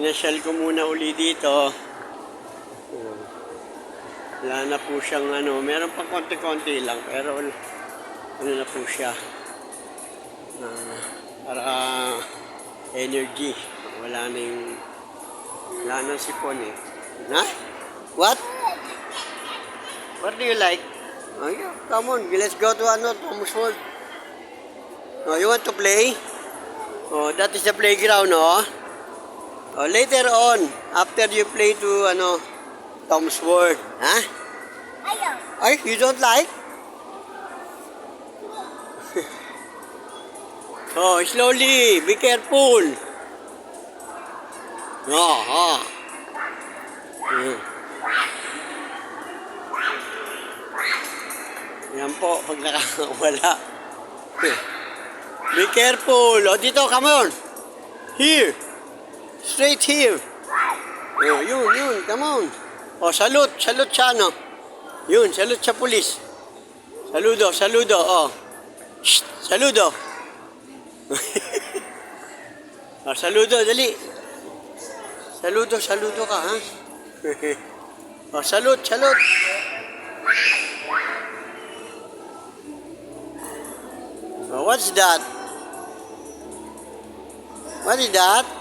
Pinasyal ko muna uli dito. Wala na po siyang ano, meron pang konti-konti lang, pero ano na po siya. Ah, para energy. Wala na yung, wala na sipon eh. Na? What? What do you like? Oh, yeah, come on, let's go to ano, Thomas World. Oh, you want to play? Oh, that is the playground, oh. Oh, later on, after you play to ano, Tom's World, ha? Ayaw. Ay, you don't like? oh, slowly, be careful. Oh, oh. Mm. Yan po, pag nakawala. Be careful. O, dito, come on. Here. Straight here. Oh, yun, yun, come on. O, salute, salute siya, no? Yun, salute sa pulis. Saludo, saludo, oh. Shh, saludo. oh, saludo, dali. Saludo, saludo ka, ha? oh, salute, salute. Oh, what's that? What is that?